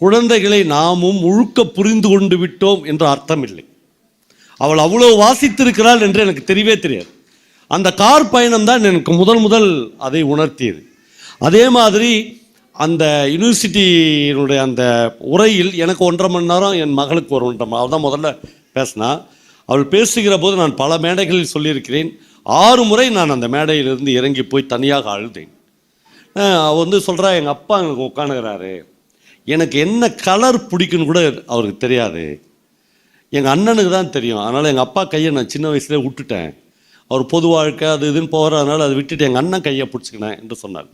குழந்தைகளை நாமும் முழுக்க புரிந்து கொண்டு விட்டோம் என்ற அர்த்தம் இல்லை அவள் அவ்வளோ வாசித்திருக்கிறாள் என்று எனக்கு தெரியவே தெரியாது. அந்த கார் பயணம் தான் எனக்கு முதல் முதல் அதை உணர்த்தியது. அதே மாதிரி அந்த யூனிவர்சிட்டியினுடைய அந்த உரையில் எனக்கு ஒன்றரை மணி நேரம் என் மகளுக்கு ஒரு ஒன்றரை மணி அவள் தான் முதல்ல பேசினா அவள் பேசுகிற போது நான் பல மேடைகளில் சொல்லியிருக்கிறேன். ஆறு முறை நான் அந்த மேடையிலிருந்து இறங்கி போய் தனியாக அழுதேன். அவள் வந்து சொல்கிறா எங்கள் அப்பா எனக்கு உட்காந்துக்கிறாரு எனக்கு என்ன கலர் பிடிக்குன்னு கூட அவருக்கு தெரியாது. எங்கள் அண்ணனுக்கு தான் தெரியும். அதனால் எங்கள் அப்பா கையை நான் சின்ன வயசுலேயே விட்டுட்டேன். அவர் பொது வாழ்க்கை அது இதுன்னு போகிறதுனால அதை விட்டுட்டு எங்கள் அண்ணன் கையை பிடிச்சிக்கினேன் என்று சொன்னார்.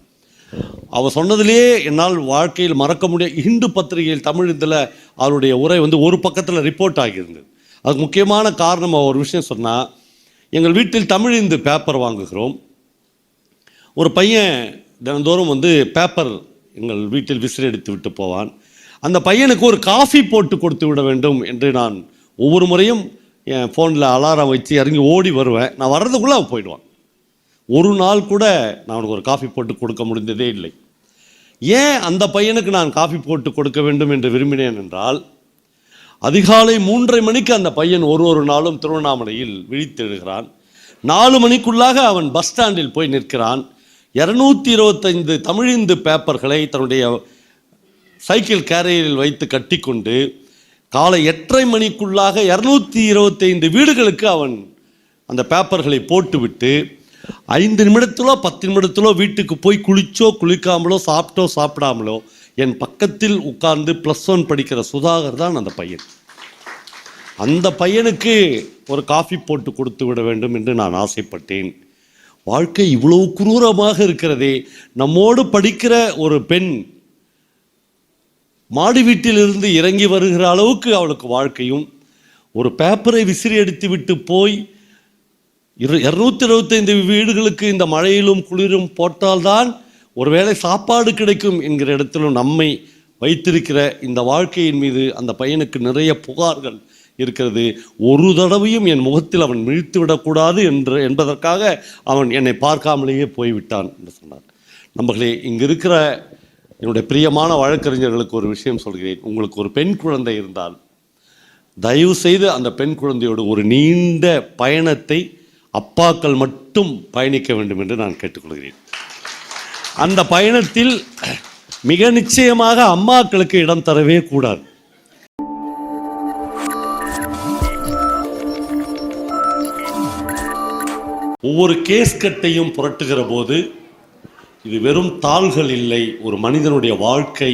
அவர் சொன்னதுலேயே என்னால் வாழ்க்கையில் மறக்க முடியாது இந்து பத்திரிகையில் தமிழ் இதில் அவருடைய உரை வந்து ஒரு பக்கத்தில் ரிப்போர்ட் ஆகியிருந்தது. அதுக்கு முக்கியமான காரணம் ஒரு விஷயம் சொன்னால் எங்கள் வீட்டில் தமிழ் இந்து பேப்பர் வாங்குகிறோம். ஒரு பையன் தினந்தோறும் வந்து பேப்பர் எங்கள் வீட்டில் விசிறி எடுத்து விட்டு போவான். அந்த பையனுக்கு ஒரு காஃபி போட்டு கொடுத்து விட வேண்டும் என்று நான் ஒவ்வொரு முறையும் என் ஃபோனில் அலாரம் வச்சு இறங்கி ஓடி வருவேன். நான் வர்றதுக்குள்ளே அவன் போயிடுவான். ஒரு நாள் கூட நான் அவனுக்கு ஒரு காஃபி போட்டு கொடுக்க முடிந்ததே இல்லை. ஏன் அந்த பையனுக்கு நான் காஃபி போட்டு கொடுக்க வேண்டும் என்று விரும்பினேன் என்றால் அதிகாலை மூன்றரை மணிக்கு அந்த பையன் ஒரு ஒரு நாளும் திருவண்ணாமலையில் விழித்தெழுகிறான். நாலு மணிக்குள்ளாக அவன் பஸ் ஸ்டாண்டில் போய் நிற்கிறான். இரநூத்தி இருபத்தைந்து தமிழிந்து பேப்பர்களை தன்னுடைய சைக்கிள் கேரியரில் வைத்து கட்டிக்கொண்டு காலை எட்டரை மணிக்குள்ளாக இரநூத்தி இருபத்தைந்து வீடுகளுக்கு அவன் அந்த பேப்பர்களை போட்டுவிட்டு ஐந்து நிமிடத்திலோ பத்து நிமிடத்திலோ வீட்டுக்கு போய் குளிச்சோ குளிக்காமலோ சாப்பிட்டோ சாப்பிடாமலோ என் பக்கத்தில் உட்கார்ந்து ப்ளஸ் ஒன் படிக்கிற சுதாகர் தான் அந்த பையன். அந்த பையனுக்கு ஒரு காஃபி போட்டு கொடுத்து விட வேண்டும் என்று நான் ஆசைப்பட்டேன். வாழ்க்கை இவ்வளவு குரூரமாக இருக்கிறதே நம்மோடு படிக்கிற ஒரு பெண் மாடி வீட்டிலிருந்து இறங்கி வருகிற அளவுக்கு அவளுக்கு வாழ்க்கையும் ஒரு பேப்பரை விசிறி அடித்து விட்டு போய் இரு இரநூத்தி இருபத்தைந்து வீடுகளுக்கு இந்த மழையிலும் குளிரும் போட்டால்தான் ஒருவேளை சாப்பாடு கிடைக்கும் என்கிற இடத்திலும் நம்மை வைத்திருக்கிற இந்த வாழ்க்கையின் மீது அந்த பையனுக்கு நிறைய புகார்கள் இருக்கிறது. ஒரு தடவையும் என் முகத்தில் அவன் மிழித்து விடக்கூடாது என்று என்பதற்காக அவன் என்னை பார்க்காமலேயே போய்விட்டான் என்று சொன்னார். நம்மளே இங்கே இருக்கிற என்னுடைய பிரியமான வழக்கறிஞர்களுக்கு ஒரு விஷயம் சொல்கிறேன். உங்களுக்கு ஒரு பெண் குழந்தை இருந்தால் தயவு செய்து அந்த பெண் குழந்தையோடு ஒரு நீண்ட பயணத்தை அப்பாக்கள் மட்டும் பயணிக்க வேண்டும் என்று நான் கேட்டுக்கொள்கிறேன். அந்த பயணத்தில் மிக நிச்சயமாக அம்மாக்களுக்கு இடம் தரவே கூடாது. ஒவ்வொரு கேஸ்கட்டையும் புரட்டுகிற போது இது வெறும் தாள்கள் இல்லை ஒரு மனிதனுடைய வாழ்க்கை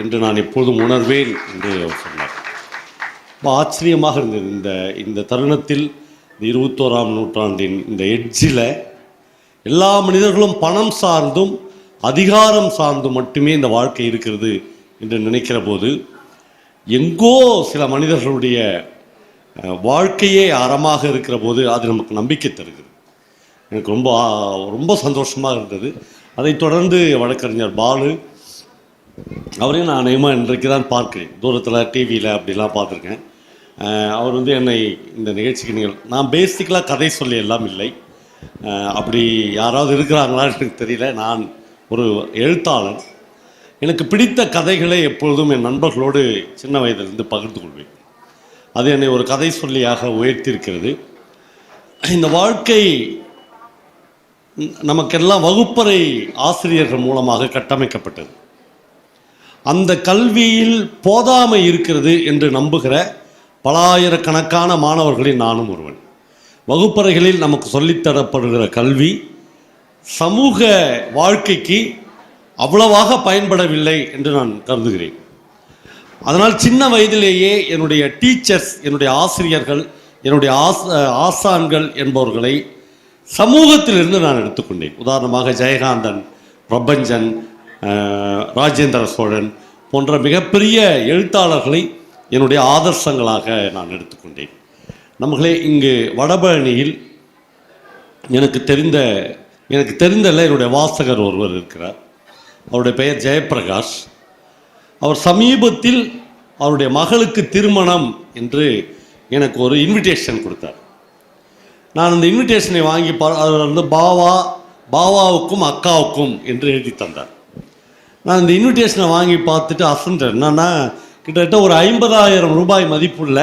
என்று நான் எப்போதும் உணர்வேன் என்று அவர் சொன்னார். ரொம்ப ஆச்சரியமாக இருந்தது. இந்த இந்த தருணத்தில் இந்த இருபத்தோராம் நூற்றாண்டின் இந்த எட்ஜில் எல்லா மனிதர்களும் பணம் சார்ந்தும் அதிகாரம் சார்ந்தும் மட்டுமே இந்த வாழ்க்கை இருக்கிறது என்று நினைக்கிற போது எங்கோ சில மனிதர்களுடைய வாழ்க்கையே அறமாக இருக்கிற போது அது நமக்கு நம்பிக்கை தருகிறது. எனக்கு ரொம்ப ரொம்ப சந்தோஷமாக இருந்தது. அதைத் தொடர்ந்து வழக்கறிஞர் பாலு அவரையும் நான் அநேகமாக இன்றைக்கு தான் பார்க்குறேன். தூரத்தில் டிவியில் அப்படிலாம் பார்த்துருக்கேன். அவர் வந்து என்னை இந்த நிகழ்ச்சிக்கு நீங்கள் நான் பேசிக்கலாக கதை சொல்லி எல்லாம் இல்லை. அப்படி யாராவது இருக்கிறாங்களான்னு எனக்கு தெரியல. நான் ஒரு எழுத்தாளர். எனக்கு பிடித்த கதைகளை எப்பொழுதும் என் நண்பர்களோடு சின்ன வயதிலிருந்து பகிர்ந்து கொள்வேன். அது என்னை ஒரு கதை சொல்லியாக உயர்த்தியிருக்கிறது. இந்த வாழ்க்கை நமக்கெல்லாம் வகுப்பறை ஆசிரியர்கள் மூலமாக கட்டமைக்கப்பட்டது. அந்த கல்வியில் போதாமை இருக்கிறது என்று நம்புகிற பலாயிரக்கணக்கான மாணவர்களில் நானும் ஒருவன். வகுப்பறைகளில் நமக்கு சொல்லித்தரப்படுகிற கல்வி சமூக வாழ்க்கைக்கு அவ்வளவாக பயன்படவில்லை என்று நான் கருதுகிறேன். அதனால் சின்ன வயதிலேயே என்னுடைய டீச்சர்ஸ் என்னுடைய ஆசிரியர்கள் என்னுடைய ஆஸ் ஆசான்கள் என்பவர்களை சமூகத்திலிருந்து நான் எடுத்துக்கொண்டேன். உதாரணமாக ஜெயகாந்தன் பிரபஞ்சன் ராஜேந்திர சோழன் போன்ற மிகப்பெரிய எழுத்தாளர்களை என்னுடைய ஆதர்சங்களாக நான் எடுத்துக்கொண்டேன். நம்மளே இங்கு வடபழனியில் எனக்கு தெரிந்த எனக்கு தெரிந்தல்ல என்னுடைய வாசகர் ஒருவர் இருக்கிறார். அவருடைய பெயர் ஜெயப்பிரகாஷ். அவர் சமீபத்தில் அவருடைய மகளுக்கு திருமணம் என்று எனக்கு ஒரு இன்விடேஷன் கொடுத்தார். நான் அந்த இன்விடேஷனை வாங்கி பா அதில் வந்து பாவா பாவாவுக்கும் அக்காவுக்கும் என்று எழுதி தந்தார். நான் இந்த இன்விடேஷனை வாங்கி பார்த்துட்டு அசந்தேன் என்னன்னா கிட்டத்தட்ட ஒரு ஐம்பதாயிரம் ரூபாய் மதிப்புள்ள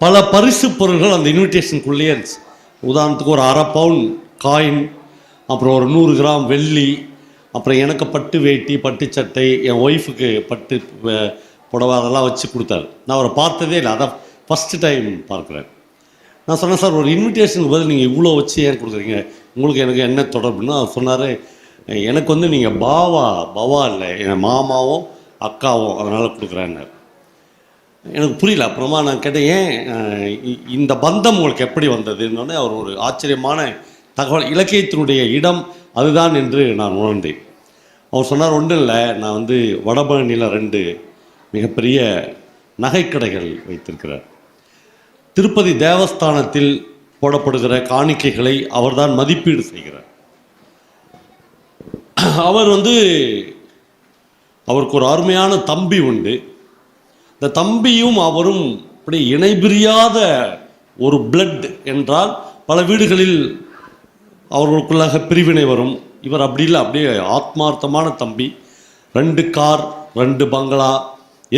பல பரிசு பொருள்கள் அந்த இன்விடேஷனுக்குள்ளேயே இருந்துச்சு. உதாரணத்துக்கு ஒரு அரை பவுன் காயின் அப்புறம் ஒரு நூறு கிராம் வெள்ளி அப்புறம் எனக்கு பட்டு வேட்டி பட்டு சட்டை என் ஒய்ஃபுக்கு பட்டு புடவை அதெல்லாம் வச்சு கொடுத்தாரு. நான் அவரை பார்த்ததே இல்லை. அதை ஃபஸ்ட்டு டைம் பார்க்குறேன். நான் சொன்னேன் சார் ஒரு இன்விடேஷனுக்கு பதில் நீங்கள் இவ்வளோ வச்சு ஏன் கொடுக்குறீங்க? உங்களுக்கு எனக்கு என்ன தொடர்புன்னா அவர் சொன்னார் எனக்கு வந்து நீங்கள் பாவா பவா இல்லை என் மாமாவும் அக்காவும் அதனால் கொடுக்குறேன்னார் எனக்கு புரியல அப்புறமா நான் கேட்டேன் ஏன் இ- இந்த பந்தம் உங்களுக்கு எப்படி வந்ததுன்னொடனே அவர் ஒரு ஆச்சரியமான தகவல் இலக்கியத்தினுடைய இடம் அதுதான் என்று நான் உணர்ந்தேன். அவர் சொன்னார் ஒன்றும் இல்லை நான் வந்து வடபழனியில் ரெண்டு மிகப்பெரிய நகைக்கடைகள் வைத்திருக்கிறார். திருப்பதி தேவஸ்தானத்தில் போடப்படுகிற காணிக்கைகளை அவர்தான் மதிப்பீடு செய்கிறார். அவர் வந்து அவருக்கு ஒரு அருமையான தம்பி உண்டு. இந்த தம்பியும் அவரும் அப்படி இணைபிரியாத ஒரு பிளட் என்றால் பல வீடுகளில் அவர்களுக்குள்ளாக பிரிவினை வரும். இவர் அப்படி இல்லை அப்படியே ஆத்மார்த்தமான தம்பி. ரெண்டு கார் ரெண்டு பங்களா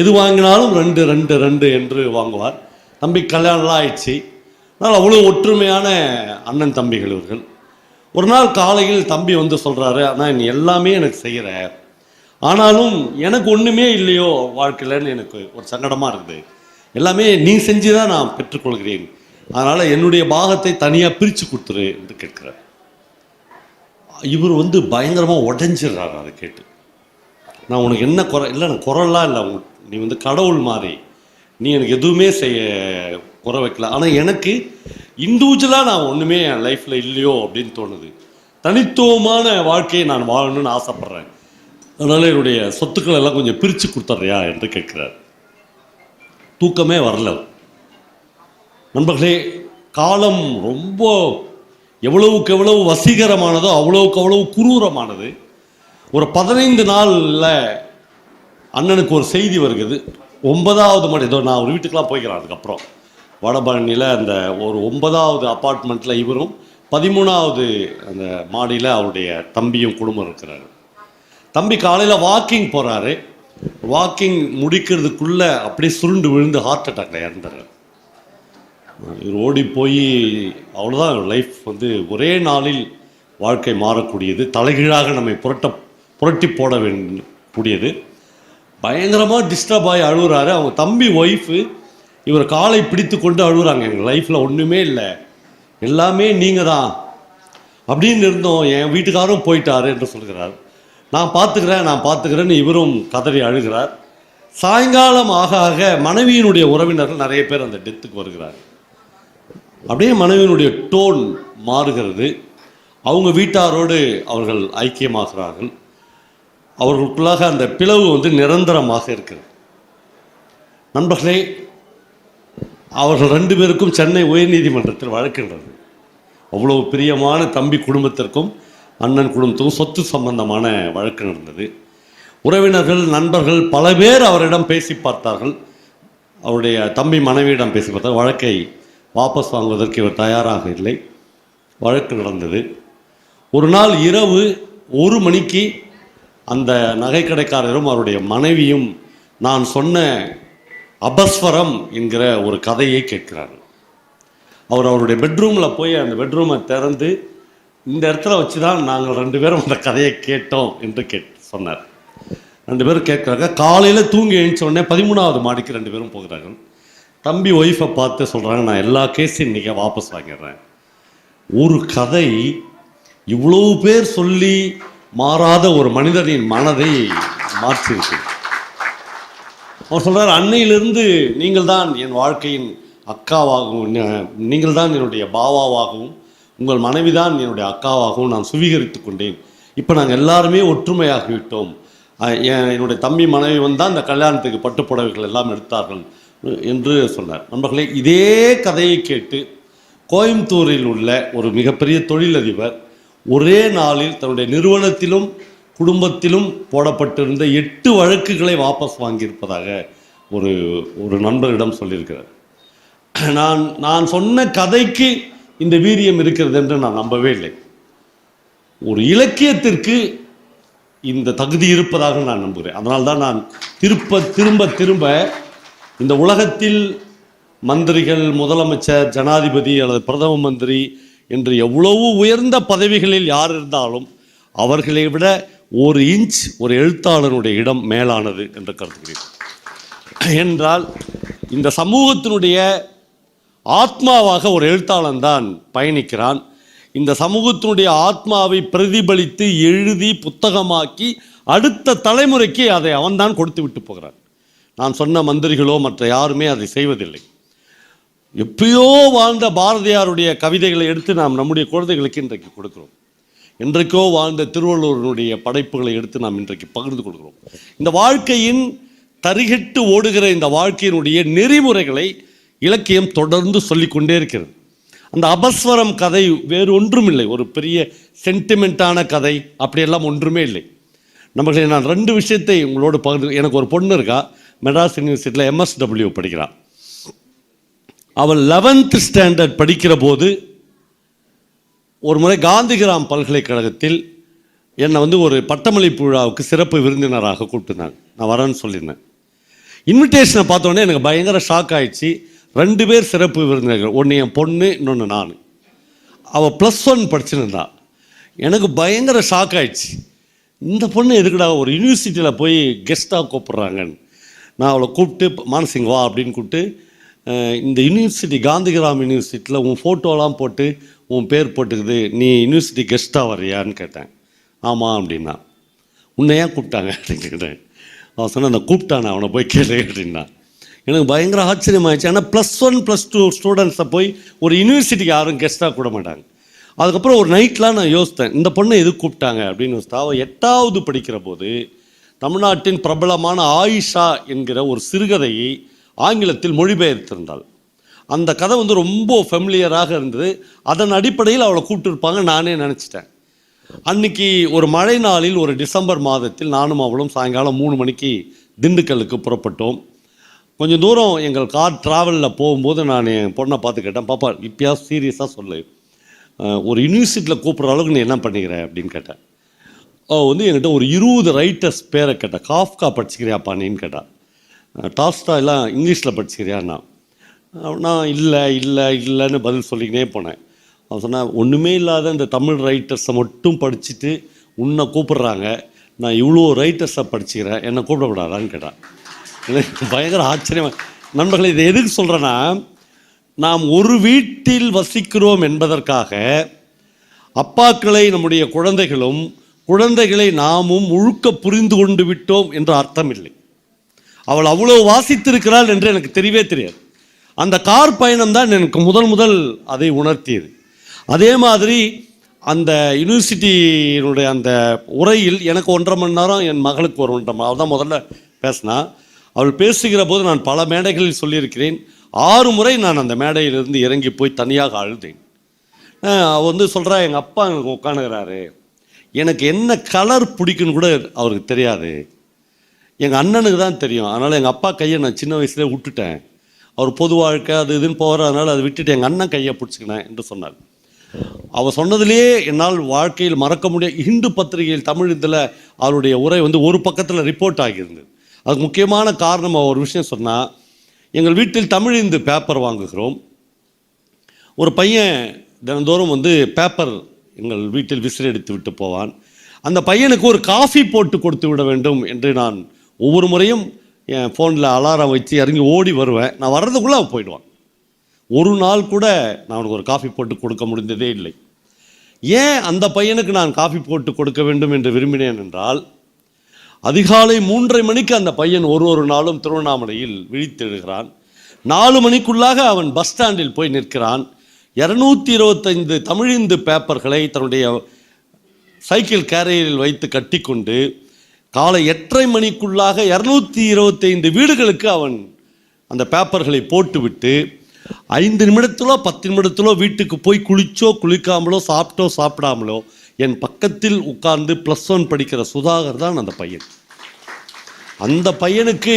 எது வாங்கினாலும் ரெண்டு ரெண்டு ரெண்டு என்று வாங்குவார். தம்பி கல்யாணம்லாம் ஆயிடுச்சு. அதனால் அவ்வளோ ஒற்றுமையான அண்ணன் தம்பிகள் இவர்கள். ஒரு நாள் காலையில் தம்பி வந்து சொல்கிறாரு ஆனால் நீ எல்லாமே எனக்கு செய்கிற ஆனாலும் எனக்கு ஒன்றுமே இல்லையோ வாழ்க்கையிலன்னு எனக்கு ஒரு சங்கடமாக இருக்குது. எல்லாமே நீ செஞ்சு தான் நான் பெற்றுக்கொள்கிறேன். அதனால் என்னுடைய பாகத்தை தனியாக பிரித்து கொடுத்துரு என்று கேட்குறார். இவர் வந்து பயங்கரமாக உடஞ்சிடுறாரு அதை கேட்டு. நான் உனக்கு என்ன குறை இல்லை நான் குரல்லாம் இல்லை. உன் நீ வந்து கடவுள் மாதிரி. நீ எனக்கு எதுவுமே செய்ய குறை வைக்கல. ஆனால் எனக்கு இண்டிவிஜுவலாக நான் ஒன்றுமே என் லைஃப்பில் இல்லையோ அப்படின்னு தோணுது. தனித்துவமான வாழ்க்கையை நான் வாழணும்னு ஆசைப்பட்றேன். அதனால் என்னுடைய சொத்துக்கள் எல்லாம் கொஞ்சம் பிரித்து கொடுத்துட்றியா என்று கேட்குறார். தூக்கமே வரல. நண்பர்களே காலம் ரொம்ப எவ்வளவுக்கு எவ்வளவு வசீகரமானதோ அவ்வளவுக்கு அவ்வளவு குரூரமானது. ஒரு பதினைந்து நாளில் அண்ணனுக்கு ஒரு செய்தி வருகிறது. ஒன்பதாவது மாடி ஏதோ நான் ஒரு வீட்டுக்கெலாம் போய்க்கிறேன் அதுக்கப்புறம். வடபழனியில் அந்த ஒரு ஒன்பதாவது அப்பார்ட்மெண்ட்டில் இவரும் பதிமூணாவது அந்த மாடியில் அவருடைய தம்பியும் குடும்பம் இருக்கிறாரு. தம்பி காலையில் வாக்கிங் போகிறாரு வாக்கிங் முடிக்கிறதுக்குள்ளே அப்படியே சுருண்டு விழுந்து ஹார்ட் அட்டாக்ல இறந்துறாரு. இவர் ஓடி போய் அவ்வளோதான் லைஃப் வந்து ஒரே நாளில் வாழ்க்கை மாறக்கூடியது. தலைகீழாக நம்மை புரட்ட புரட்டி போட வேண்டிய கூடியது பயங்கரமாக டிஸ்டர்ப் ஆகி அழுகுறாரு அவங்க தம்பி ஒய்ஃபு இவர் காலை பிடித்து கொண்டு அழுகுறாங்க எங்கள் லைஃப்பில் ஒன்றுமே இல்லை. எல்லாமே நீங்கள் தான். அப்படின்னு இருந்தோம். என் வீட்டுக்காரும் போயிட்டாரு என்று சொல்கிறார். நான் பார்த்துக்கிறேன் நான் பார்த்துக்கிறேன்னு இவரும் கதறி அழுகிறார். சாயங்காலம் ஆக ஆக மனைவியினுடைய உறவினர்கள் நிறைய பேர் அந்த டெத்துக்கு வருகிறார். அப்படியே மனைவியினுடைய டோன் மாறுகிறது. அவங்க வீட்டாரோடு அவர்கள் ஐக்கியமாகிறார்கள். அவர்களுக்குள்ளாக அந்த பிளவு வந்து நிரந்தரமாக இருக்கிறது. நண்பர்களே அவர்கள் ரெண்டு பேருக்கும் சென்னை உயர்நீதிமன்றத்தில் வழக்கிடுறது அவ்வளவு பிரியமான தம்பி குடும்பத்திற்கும் அண்ணன் குடும்பத்துக்கும் சொத்து சம்பந்தமான வழக்கு நடந்தது. உறவினர்கள் நண்பர்கள் பல பேர் அவரிடம் பேசி பார்த்தார்கள். அவருடைய தம்பி மனைவியிடம் பேசி பார்த்தார். வழக்கை வாபஸ் வாங்குவதற்கு இவர் தயாராக இல்லை. வழக்கு நடந்தது. ஒரு நாள் இரவு ஒரு மணிக்கு அந்த நகைக்கடைக்காரரும் அவருடைய மனைவியும் நான் சொன்ன அபஸ்வரம் என்கிற ஒரு கதையை கேட்கிறார் அவர் அவருடைய பெட்ரூமில் போய் அந்த பெட்ரூமை திறந்து இந்த இடத்துல வச்சு தான் நாங்கள் ரெண்டு பேரும் அந்த கதையை கேட்டோம் என்று கேட் சொன்னார். ரெண்டு பேரும் கேட்குறாங்க காலையில் தூங்கி எழுந்தோடனே பதிமூணாவது மாடிக்கு ரெண்டு பேரும் போகிறாங்க தம்பி ஒய்ஃபை பார்த்து சொல்கிறாங்க நான் எல்லா கேஸையும் இன்றைக்கி வாபஸ் வாங்கிடுறேன். ஒரு கதை இவ்வளோ பேர் சொல்லி மாறாத ஒரு மனிதனின் மனதை மாற்றிருக்கு அவர் சொல்கிறார் அன்னையிலிருந்து நீங்கள் தான் என் வாழ்க்கையின் அக்காவாகவும் நீங்கள் தான் என்னுடைய பாவாவாகவும் உங்கள் மனைவி தான் என்னுடைய அக்காவாகவும் நான் சுவீகரித்து கொண்டேன். இப்போ நாங்கள் எல்லாருமே ஒற்றுமையாகிவிட்டோம். என் என்னுடைய தம்பி மனைவி வந்தால் இந்த கல்யாணத்துக்கு பட்டுப்புடவைகள் எல்லாம் எடுத்தார்கள் என்று சொன்னார். நண்பர்களே இதே கதையை கேட்டு கோயம்புத்தூரில் உள்ள ஒரு மிகப்பெரிய தொழிலதிபர் ஒரே நாளில் தன்னுடைய நிறுவனத்திலும் குடும்பத்திலும் போடப்பட்டிருந்த எட்டு வழக்குகளை வாபஸ் வாங்கியிருப்பதாக ஒரு ஒரு நண்பரிடம் சொல்லியிருக்கிறார். நான் நான் சொன்ன கதைக்கு இந்த வீரியம் இருக்கிறது என்று நான் நம்பவே இல்லை. ஒரு இலக்கியத்திற்கு இந்த தகுதி இருப்பதாக நான் நம்புகிறேன். அதனால் தான் நான் திருப்ப திரும்ப திரும்ப இந்த உலகத்தில் மந்திரிகள் முதலமைச்சர் ஜனாதிபதி அல்லது பிரதம மந்திரி என்று எவ்வளவு உயர்ந்த பதவிகளில் யார் இருந்தாலும் அவர்களை விட ஒரு இன்ச் ஒரு எழுத்தாளனுடைய இடம் மேலானது என்று கருதுகிறேன். என்றால் இந்த சமூகத்தினுடைய ஆத்மாவாக ஒரு எழுத்தாளன் தான் பயணிக்கிறான். இந்த சமூகத்தினுடைய ஆத்மாவை பிரதிபலித்து எழுதி புத்தகமாக்கி அடுத்த தலைமுறைக்கு அதை அவன்தான் கொடுத்து விட்டு போகிறான். நான் சொன்ன மந்திரிகளோ மற்ற யாருமே அதை செய்வதில்லை. எப்பயோ வாழ்ந்த பாரதியாருடைய கவிதைகளை எடுத்து நாம் நம்முடைய குழந்தைகளுக்கு இன்றைக்கு கொடுக்குறோம். என்றைக்கோ வாழ்ந்த திருவள்ளுவருடைய படைப்புகளை எடுத்து நாம் இன்றைக்கு பகிர்ந்து கொள்கிறோம் இந்த வாழ்க்கையின் தரிகட்டு ஓடுகிற இந்த வாழ்க்கையினுடைய நெறிமுறைகளை இலக்கியம் தொடர்ந்து சொல்லிக்கொண்டே இருக்கிறது. அந்த அபஸ்வரம் கதை வேறு ஒன்றும் இல்லை ஒரு பெரிய சென்டிமெண்ட்டான கதை அப்படியெல்லாம் ஒன்றுமே இல்லை. நம்மளுடைய நான் ரெண்டு விஷயத்தை உங்களோடு பகிர்ந்து எனக்கு ஒரு பொண்ணு இருக்கா. மெட்ராஸ் யூனிவர்சிட்டியில் எம்எஸ்டபிள்யூ படிக்கிறான் அவள் லெவன்த் ஸ்டாண்டர்ட் படிக்கிற போது ஒரு முறை காந்திகிராம் பல்கலைக்கழகத்தில் என்னை வந்து ஒரு பட்டமளிப்பு விழாவுக்கு சிறப்பு விருந்தினராக கூப்பிட்டுருந்தாங்க நான் வரேன்னு சொல்லியிருந்தேன். இன்விடேஷனை பார்த்தோன்னே எனக்கு பயங்கர ஷாக் ஆயிடுச்சு. ரெண்டு பேர் சிறப்பு விருந்தினர்கள். ஒன்று என் பொண்ணு இன்னொன்று நான். அவள் ப்ளஸ் ஒன் படிச்சுருந்தா. எனக்கு பயங்கர ஷாக் ஆயிடுச்சு. இந்த பொண்ணு எதுக்குடா ஒரு யூனிவர்சிட்டியில் போய் கெஸ்ட்டாக கூப்பிட்றாங்கன்னு. நான் அவளை கூப்பிட்டு மானசிங் வா அப்படின்னு கூப்பிட்டு இந்த யூனிவர்சிட்டி காந்திகிராம் யூனிவர்சிட்டியில் உன் ஃபோட்டோலாம் போட்டு உன் பேர் போட்டுக்குது. நீ யூனிவர்சிட்டி கெஸ்ட்டாக வர்றியான்னு கேட்டேன். ஆமாம் அப்படின்னா. உன்னை ஏன் கூப்பிட்டாங்க? அப்படின்னு கேட்டேன். அவன் சொன்ன நான் கூப்பிட்டானே அவனை போய் கேளு அப்படின்னா. எனக்கு பயங்கர ஆச்சரியமாகிடுச்சு ஆனால் ப்ளஸ் ஒன் ப்ளஸ் டூ ஸ்டூடெண்ட்ஸை போய் ஒரு யூனிவர்சிட்டிக்கு யாரும் கெஸ்ட்டாக கூட மாட்டாங்க. அதுக்கப்புறம் ஒரு நைட்லாம் நான் யோசித்தேன் இந்த பொண்ணை எது கூப்பிட்டாங்க? அப்படின்னு யோசித்தா அவள் எட்டாவது படிக்கிற போது தமிழ்நாட்டின் பிரபலமான ஆயிஷா என்கிற ஒரு சிறுகதையை ஆங்கிலத்தில் மொழிபெயர்த்திருந்தாள். அந்த கதை வந்து ரொம்ப ஃபெமிலியராக இருந்தது. அதன் அடிப்படையில் அவளை கூப்பிட்டுருப்பாங்க நானே நினச்சிட்டேன். அன்னைக்கு ஒரு மழை நாளில் ஒரு டிசம்பர் மாதத்தில் நானும் அவளும் சாயங்காலம் மூணு மணிக்கு திண்டுக்கல்லுக்கு புறப்பட்டோம். கொஞ்சம் தூரம் எங்கள் கார் ட்ராவலில் போகும்போது நான் என் பொண்ணை பார்த்து கேட்டேன் பாப்பா இப்பயா சீரியஸாக சொல்லு. ஒரு யூனிவர்சிட்டியில் கூப்பிட்ற அளவுக்கு நீ என்ன பண்ணிக்கிற? அப்படின்னு கேட்டேன் அவ வந்து என்கிட்ட ஒரு இருபது ரைட்டர்ஸ் பேரை கேட்டேன் காஃப்கா படிச்சுக்கிறியாப்பா? நீன்னு கேட்டா. டாஸ்டா எல்லாம் இங்கிலீஷில் படிச்சுக்கிறியான்னா நான் இல்லை இல்லை இல்லைன்னு பதில் சொல்லிக்கினே போனேன். அவன் சொன்னால் ஒன்றுமே இல்லாத இந்த தமிழ் ரைட்டர்ஸை மட்டும் படிச்சுட்டு உன்னை கூப்பிட்றாங்க. நான் இவ்வளோ ரைட்டர்ஸை படிச்சுக்கிறேன். என்னை கூப்பிடக்கூடாதான்னு கேட்டான். எனக்கு பயங்கர ஆச்சரியமா. நண்பர்களே இதை எதுக்கு சொல்கிறேன்னா நாம் ஒரு வீட்டில் வசிக்கிறோம் என்பதற்காக அப்பாக்களை நம்முடைய குழந்தைகளும் குழந்தைகளை நாமும் முழுக்க புரிந்து கொண்டு விட்டோம் என்ற அர்த்தம் இல்லை. அவள் அவ்வளோ வாசித்திருக்கிறாள் என்று எனக்கு தெரியவே தெரியாது. அந்த கார் பயணம் தான் எனக்கு முதல் முதல் அதை உணர்த்தியது. அதே மாதிரி அந்த யூனிவர்சிட்டியினுடைய அந்த உரையில் எனக்கு ஒன்றரை மணி நேரம் என் மகளுக்கு ஒரு ஒன்றரை மணி அவள் தான் முதல்ல பேசினா அவள் பேசுகிற போது நான் பல மேடைகளில் சொல்லியிருக்கிறேன். ஆறு முறை நான் அந்த மேடையிலிருந்து இறங்கி போய் தனியாக அழுதேன். அவள் வந்து சொல்கிறா எங்கள் அப்பா எனக்கு உட்காந்துக்கிறாரு எனக்கு என்ன கலர் பிடிக்குன்னு கூட அவருக்கு தெரியாது. எங்கள் அண்ணனுக்கு தான் தெரியும். அதனால் எங்கள் அப்பா கையை நான் சின்ன வயசுலேயே விட்டுட்டேன். அவர் பொது வாழ்க்கை அது இதுன்னு போகிறதுனால அதை விட்டுட்டு எங்கள் அண்ணன் கையை பிடிச்சிக்கினேன் என்று சொன்னார். அவர் சொன்னதிலேயே என்னால் வாழ்க்கையில் மறக்க முடிய இந்து பத்திரிகையில் தமிழ் இதில் அவருடைய உரை வந்து ஒரு பக்கத்தில் ரிப்போர்ட் ஆகியிருந்தது. அதுக்கு முக்கியமான காரணம் ஒரு விஷயம் சொன்னால் எங்கள் வீட்டில் தமிழ் இந்து பேப்பர் வாங்குகிறோம். ஒரு பையன் தினந்தோறும் வந்து பேப்பர் எங்கள் வீட்டில் விசிறடித்து விட்டு போவான். அந்த பையனுக்கு ஒரு காஃபி போட்டு கொடுத்து விட வேண்டும் என்று நான் ஒவ்வொரு முறையும் என் ஃபோனில் அலாரம் வச்சு இறங்கி ஓடி வருவேன். நான் வர்றதுக்குள்ளே அவன் போயிடுவான். ஒரு நாள் கூட நான் அவனுக்கு ஒரு காஃபி போட்டு கொடுக்க முடிந்ததே இல்லை. ஏன் அந்த பையனுக்கு நான் காஃபி போட்டு கொடுக்க வேண்டும் என்று விரும்பினேன் என்றால் அதிகாலை மூன்றரை மணிக்கு அந்த பையன் ஒரு ஒரு நாளும் திருவண்ணாமலையில் விழித்தெழுகிறான். நாலு மணிக்குள்ளாக அவன் பஸ் ஸ்டாண்டில் போய் நிற்கிறான். இரநூத்தி இருபத்தைந்து தமிழிந்து பேப்பர்களை தன்னுடைய சைக்கிள் கேரியரில் வைத்து கட்டிக்கொண்டு காலை எட்டரை மணிக்குள்ளாக இரநூத்தி இருபத்தைந்து வீடுகளுக்கு அவன் அந்த பேப்பர்களை போட்டுவிட்டு ஐந்து நிமிடத்திலோ பத்து நிமிடத்திலோ வீட்டுக்கு போய் குளிச்சோ குளிக்காமலோ சாப்பிட்டோ சாப்பிடாமலோ என் பக்கத்தில் உட்கார்ந்து ப்ளஸ் ஒன் படிக்கிற சுதாகர் தான் அந்த பையன். அந்த பையனுக்கு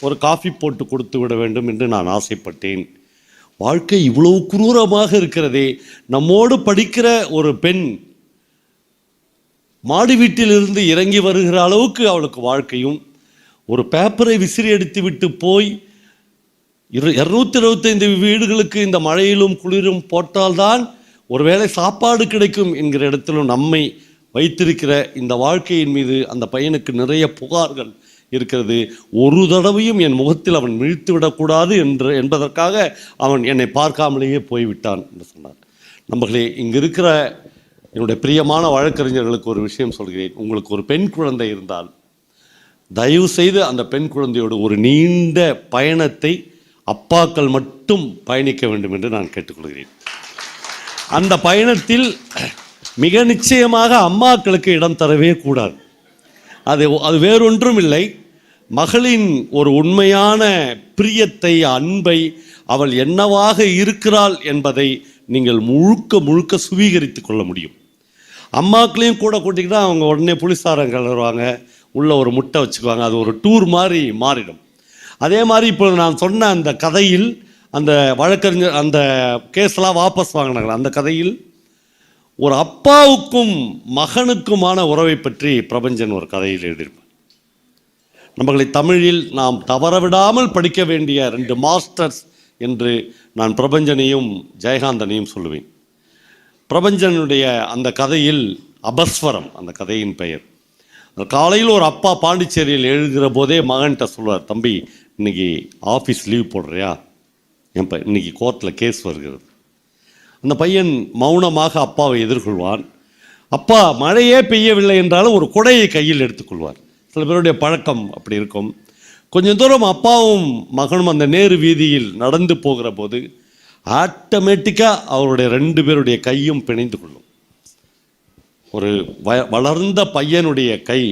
ஒரு காஃபி போட்டு கொடுத்து விட வேண்டும் என்று நான் ஆசைப்பட்டேன். வாழ்க்கை இவ்வளவு குரூரமாக இருக்கிறதே. நம்மோடு படிக்கிற ஒரு பெண் மாடி வீட்டிலிருந்து இறங்கி வருகிற அளவுக்கு அவளுக்கு வாழ்க்கையும் ஒரு பேப்பரை விசிறி அடித்து விட்டு போய் இரு இரநூத்தி இருபத்தைந்து வீடுகளுக்கு இந்த மழையிலும் குளிரும் போட்டால்தான் ஒருவேளை சாப்பாடு கிடைக்கும் என்கிற இடத்திலும் நம்மை வைத்திருக்கிற இந்த வாழ்க்கையின் மீது அந்த பையனுக்கு நிறைய புகார்கள் இருக்கிறது. ஒரு தடவையும் என் முகத்தில் அவன் மிழித்து விடக்கூடாது என்று என்பதற்காக அவன் என்னை பார்க்காமலேயே போய்விட்டான் என்று சொன்னார். நம்மளே இங்கே இருக்கிற என்னுடைய பிரியமான வழக்கறிஞர்களுக்கு ஒரு விஷயம் சொல்கிறேன். உங்களுக்கு ஒரு பெண் குழந்தை இருந்தால் தயவு செய்து அந்த பெண் குழந்தையோடு ஒரு நீண்ட பயணத்தை அப்பாக்கள் மட்டும் பயணிக்க வேண்டும் என்று நான் கேட்டுக்கொள்கிறேன். அந்த பயணத்தில் மிக நிச்சயமாக அம்மாக்களுக்கு இடம் தரவே கூடாது. அது அது வேறொன்றும் இல்லை. மகளின் ஒரு உண்மையான பிரியத்தை அன்பை அவள் என்னவாக இருக்கிறாள் என்பதை நீங்கள் முழுக்க முழுக்க சுவீகரித்து கொள்ள முடியும். அம்மாக்களையும் கூட கூட்டிக்கிட்டால் அவங்க உடனே புளிசாரம் கலருவாங்க உள்ள ஒரு முட்டை வச்சுக்குவாங்க. அது ஒரு டூர் மாதிரி மாறிடும். அதே மாதிரி இப்போ நான் சொன்ன அந்த கதையில் அந்த வழக்கறிஞர் அந்த கேஸ்லாம் வாபஸ் வாங்கினாங்களே? அந்த கதையில் ஒரு அப்பாவுக்கும் மகனுக்குமான உறவை பற்றி பிரபஞ்சன் ஒரு கதையில் எழுதியிருப்பார். நம்மளை தமிழில் நாம் தவறவிடாமல் படிக்க வேண்டிய ரெண்டு மாஸ்டர்ஸ் என்று நான் பிரபஞ்சனையும் ஜெயகாந்தனையும் சொல்லுவேன். பிரபஞ்சனுடைய அந்த கதையில் அபஸ்வரம் அந்த கதையின் பெயர். காலையில் ஒரு அப்பா பாண்டிச்சேரியில் எழுதுகிற போதே மகன்கிட்ட சொல்லுவார் தம்பி இன்னைக்கு ஆஃபீஸ் லீவ் போடுறியா? என் ப இன்னைக்கு கோர்ட்டில் கேஸ் வருகிறது. அந்த பையன் மௌனமாக அப்பாவை எதிர்கொள்வான். அப்பா மழையே பெய்யவில்லை என்றாலும் ஒரு குடையை கையில் எடுத்துக்கொள்வார் சில பேருடைய பழக்கம் அப்படி இருக்கும். கொஞ்சம் தூரம் அப்பாவும் மகனும் அந்த நேரு வீதியில் நடந்து போகிற போது ஆட்டோமேட்டிக்காக அவருடைய ரெண்டு பேருடைய கையும் பிணைந்து கொள்ளும். ஒரு வ வளர்ந்த பையனுடைய கை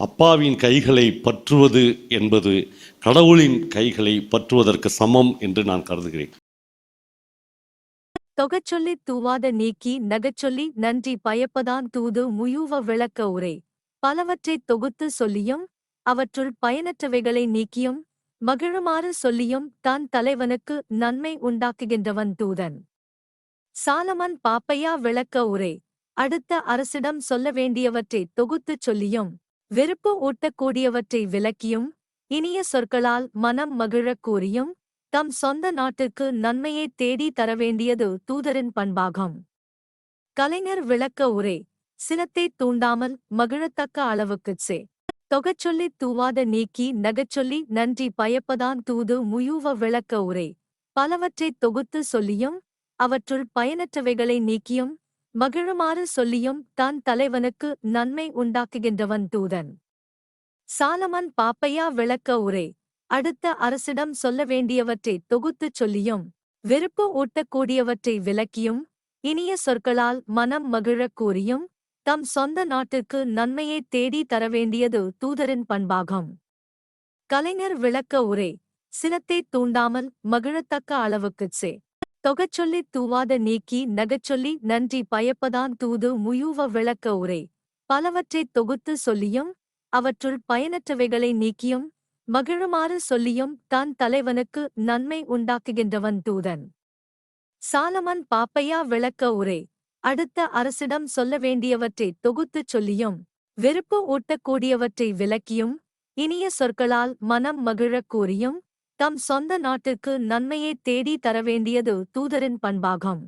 அப்பாவின் கைகளை பற்றுவது என்பது கடவுளின் கைகளை பற்றுவதற்கு சமம் என்று நான் கருதுகிறேன். தொகச்சொல்லி தூவாத நீக்கி நகச்சொல்லி நன்றி பயப்பதான் தூது முயூவ விளக்க உரை. பலவற்றை தொகுத்து சொல்லியும் அவற்றுள் பயனற்றவைகளை நீக்கியும் மகிழுமாறு சொல்லியும் தான் தலைவனுக்கு நன்மை உண்டாக்குகின்றவன் தூதன். சாலமன் பாப்பையா விளக்க உரை அடுத்த அரசிடம் சொல்ல வேண்டியவற்றைத் தொகுத்துச் சொல்லியும் வெறுப்பு ஊட்டக்கூடியவற்றை விளக்கியும் இனிய சொற்களால் மனம் மகிழக் கூறியும் தம் சொந்த நாட்டுக்கு நன்மையைத் தேடி தரவேண்டியது தூதரின் பண்பாகும். கலைஞர் விளக்க உரை சினத்தை தூண்டாமல் மகிழத்தக்க அளவுக்குச் சே தொகச்சொல்லித் தூவாத நீக்கி நகச்சொல்லி நன்றி பயப்பதான் தூது முயூவ விளக்க உரை. பலவற்றைத் தொகுத்து சொல்லியும் அவற்றுள் பயனற்றவைகளை நீக்கியும் மகிழுமாறு சொல்லியும் தான் தலைவனுக்கு நன்மை உண்டாக்குகின்றவன் தூதன். சாலமன் பாப்பையா விளக்க உரை. அடுத்த அரசிடம் சொல்ல வேண்டியவற்றைத் தொகுத்துச் சொல்லியும் வெறுப்பு ஊட்டக்கூடியவற்றை விளக்கியும் இனிய சொற்களால் மனம் மகிழக் கூறியும் தம் சொந்த நாட்டிற்கு நன்மையைத் தேடி தரவேண்டியது தூதரின் பண்பாகும். கலைஞர் விளக்க உரை சினத்தை தூண்டாமல் மகிழத்தக்க அளவுக்குச் சே தொகச்சொல்லித் தூவாத நீக்கி நகச்சொல்லி நன்றி பயப்பதான் தூது முயூவ விளக்க உரை. பலவற்றைத் தொகுத்து சொல்லியும் அவற்றுள் பயனற்றவைகளை நீக்கியும் மகிழுமாறு சொல்லியும் தன் தலைவனுக்கு நன்மை உண்டாக்குகின்றவன் தூதன். சாலமன் பாப்பையா விளக்க உரை அடுத்த அரசிடம் சொல்ல வேண்டியவற்றைத் தொகுத்துச் சொல்லியும் வெறுப்பு ஊட்டக்கூடியவற்றை விளக்கியும் இனிய சொற்களால் மனம் மகிழக் கூறியும் தம் சொந்த நாட்டிற்கு நன்மையைத் தேடி தரவேண்டியது தூதரின் பண்பாகும்.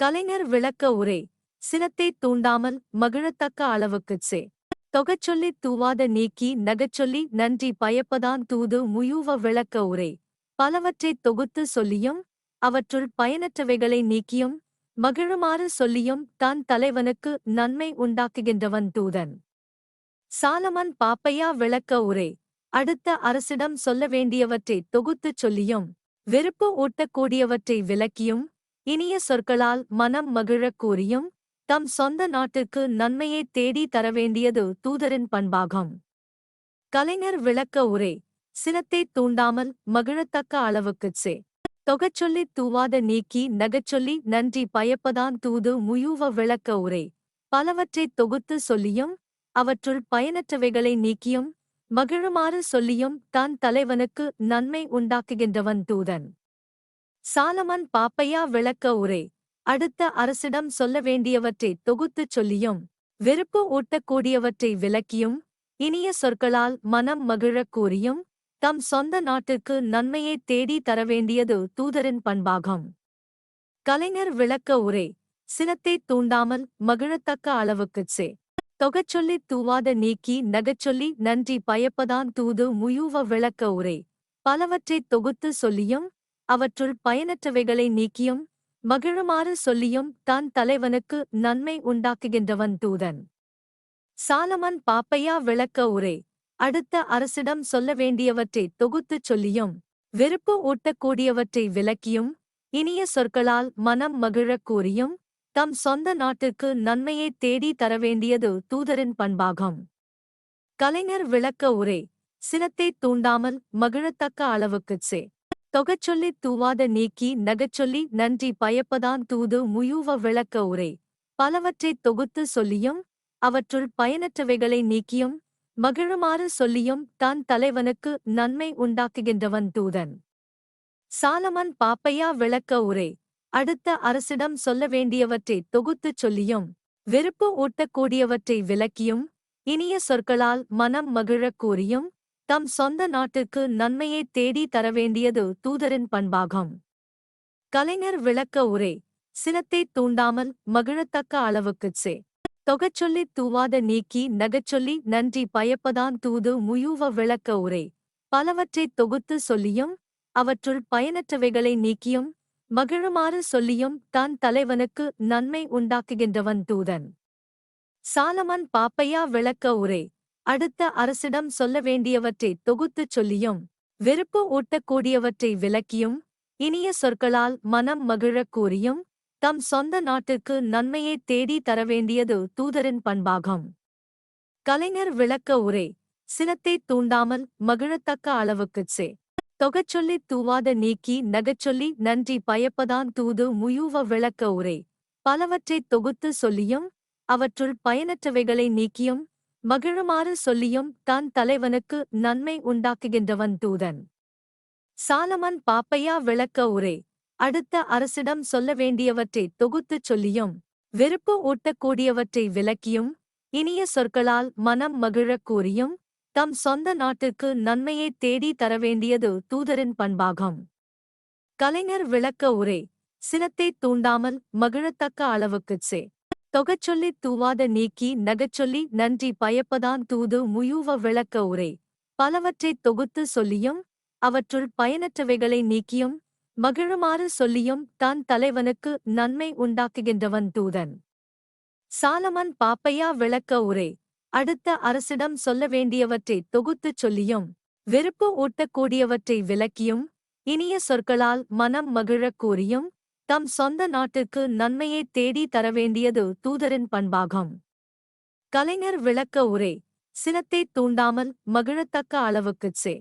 கலைஞர் விளக்க உரை சினத்தைத் தூண்டாமல் மகிழத்தக்க அளவுக்குச் சே. தொகச்சொல்லித் தூவாத நீக்கி நகச்சொல்லி நன்றி பயப்பதான் தூது முயூவ விளக்க உரை. பலவற்றைத் தொகுத்து சொல்லியும் அவற்றுள் பயனற்றவைகளை நீக்கியும் மகிழுமாறு சொல்லியும் தான் தலைவனுக்கு நன்மை உண்டாக்குகின்றவன் தூதன். சாலமன் பாப்பையா விளக்க உரை அடுத்த அரசிடம் சொல்ல வேண்டியவற்றைத் தொகுத்துச் சொல்லியும் வெறுப்பு ஊட்டக்கூடியவற்றை விளக்கியும் இனிய சொற்களால் மனம் மகிழக் கூறியும் தம் சொந்த நாட்டிற்கு நன்மையைத் தேடி தரவேண்டியது தூதரின் பண்பாகும். கலைஞர் விளக்க உரை சினத்தை தூண்டாமல் மகிழத்தக்க அளவுக்குச் சே தொகச்சொல்லித் தூவாத நீக்கி நகச்சொல்லி நன்றி பயப்பதான் தூது முயூவ விளக்க உரை. பலவற்றைத் தொகுத்து சொல்லியும் அவற்றுள் பயனற்றவைகளை நீக்கியும் மகிழுமாறு சொல்லியும் தான் தலைவனுக்கு நன்மை உண்டாக்குகின்றவன் தூதன். சாலமன் பாப்பையா விளக்க உரை. அடுத்த அரசிடம் சொல்ல வேண்டியவற்றைத் தொகுத்துச் சொல்லியும் வெறுப்பு ஊட்டக்கூடியவற்றை விளக்கியும் இனிய சொற்களால் மனம் மகிழக் கூறியும் தம் சொந்த நாட்டிற்கு நன்மையை தேடி தரவேண்டியது தூதரின் பண்பாகும். கலைஞர் விளக்க உரை சினத்தை தூண்டாமல் மகிழத்தக்க அளவுக்குச் சே தொகச்சொல்லி தூவாத நீக்கி நகச்சொல்லி நன்றி பயப்பதான் தூது முயூவ விளக்க உரை. பலவற்றைத் தொகுத்து சொல்லியும் அவற்றுள் பயனற்றவைகளை நீக்கியும் மகிழுமாறு சொல்லியும் தன் தலைவனுக்கு நன்மை உண்டாக்குகின்றவன் தூதன். சாலமன் பாப்பையா விளக்க உரை அடுத்த அரசிடம் சொல்ல வேண்டியவற்றை தொகுத்துச் சொல்லியும் வெறுப்பு ஊட்டக்கூடியவற்றை விளக்கியும் இனிய சொற்களால் மனம் மகிழக் கூறியும் தம் சொந்த நாட்டிற்கு நன்மையை தேடி தரவேண்டியது தூதரின் பண்பாகும். கலைஞர் விளக்க உரை சினத்தை தூண்டாமல் மகிழத்தக்க அளவுக்குச் சே. தொகச்சொல்லி தூவாத நீக்கி நகச்சொல்லி நன்றி பயப்பதான் தூது முயூவ விளக்க உரை. பலவற்றைத் தொகுத்து சொல்லியும் அவற்றுள் பயனற்றவைகளை நீக்கியும் மகிழுமாறு சொல்லியும் தான் தலைவனுக்கு நன்மை உண்டாக்குகின்றவன் தூதன். சாலமன் பாப்பையா விளக்க உரை அடுத்த அரசிடம் சொல்ல வேண்டியவற்றை தொகுத்துச் சொல்லியும் வெறுப்பு ஊட்டக்கூடியவற்றை விளக்கியும் இனிய சொற்களால் மனம் மகிழக் கூறியும் தம் சொந்த நாட்டிற்கு நன்மையை தேடி தரவேண்டியது தூதரின் பண்பாகும். கலைஞர் விளக்க உரை சினத்தை தூண்டாமல் மகிழத்தக்க அளவுக்குச் சே தொகச்சொல்லி தூவாத நீக்கி நகச்சொல்லி நன்றி பயப்பதான் தூது முயூவ விளக்க உரை. பலவற்றைத் தொகுத்து சொல்லியும் அவற்றுள் பயனற்றவைகளை நீக்கியும் மகிழுமாறு சொல்லியும் தான் தலைவனுக்கு நன்மை உண்டாக்குகின்றவன் தூதன். சாலமன் பாப்பையா விளக்க உரை. அடுத்த அரசிடம் சொல்ல வேண்டியவற்றை தொகுத்துச் சொல்லியும் வெறுப்பு ஊட்டக்கூடியவற்றை விளக்கியும் இனிய சொற்களால் மனம் மகிழக் கூறியும் தம் சொந்த நாட்டிற்கு நன்மையை தேடி தரவேண்டியது தூதரின் பண்பாகும். கலைஞர் விளக்க உரை சினத்தை தூண்டாமல் மகிழத்தக்க அளவுக்குச் சே தொகச்சொல்லி தூவாத நீக்கி நகச்சொல்லி நன்றி பயப்பதான் தூது முயூவ விளக்க உரை. பலவற்றைத் தொகுத்து சொல்லியும் அவற்றுள் பயனற்றவைகளை நீக்கியும் மகிழுமாறு சொல்லியும் தன் தலைவனுக்கு நன்மை உண்டாக்குகின்றவன் தூதன். சாலமன் பாப்பையா விளக்க உரை அடுத்த அரசிடம் சொல்ல வேண்டியவற்றை தொகுத்துச் சொல்லியும் வெறுப்பு ஊட்டக்கூடியவற்றை விளக்கியும் இனிய சொற்களால் மனம் மகிழக் கூறியும் தம் சொந்த நாட்டிற்கு நன்மையை தேடி தரவேண்டியது தூதரின் பண்பாகும். கலைஞர் விளக்க உரை சினத்தை தூண்டாமல் மகிழத்தக்க அளவுக்குச் சே. தொகச்சொல்லி தூவாத நீக்கி நகச்சொல்லி நன்றி பயப்பதான் தூது முயூவ விளக்க உரை. பலவற்றைத் தொகுத்து சொல்லியும் அவற்றுள் பயனற்றவைகளை நீக்கியும் மகிழுமாறு சொல்லியும் தான் தலைவனுக்கு நன்மை உண்டாக்குகின்றவன் தூதன். சாலமன் பாப்பையா விளக்க உரை அடுத்த அரசிடம் சொல்ல வேண்டியவற்றை தொகுத்துச் சொல்லியும் வெறுப்பு ஊட்டக்கூடியவற்றை விளக்கியும் இனிய சொற்களால் மனம் மகிழக் கூறியும் தம் சொந்த நாட்டிற்கு நன்மையை தேடி தரவேண்டியது தூதரின் பண்பாகும். கலைஞர் விளக்க உரை சினத்தை தூண்டாமல் மகிழத்தக்க அளவுக்குச் சே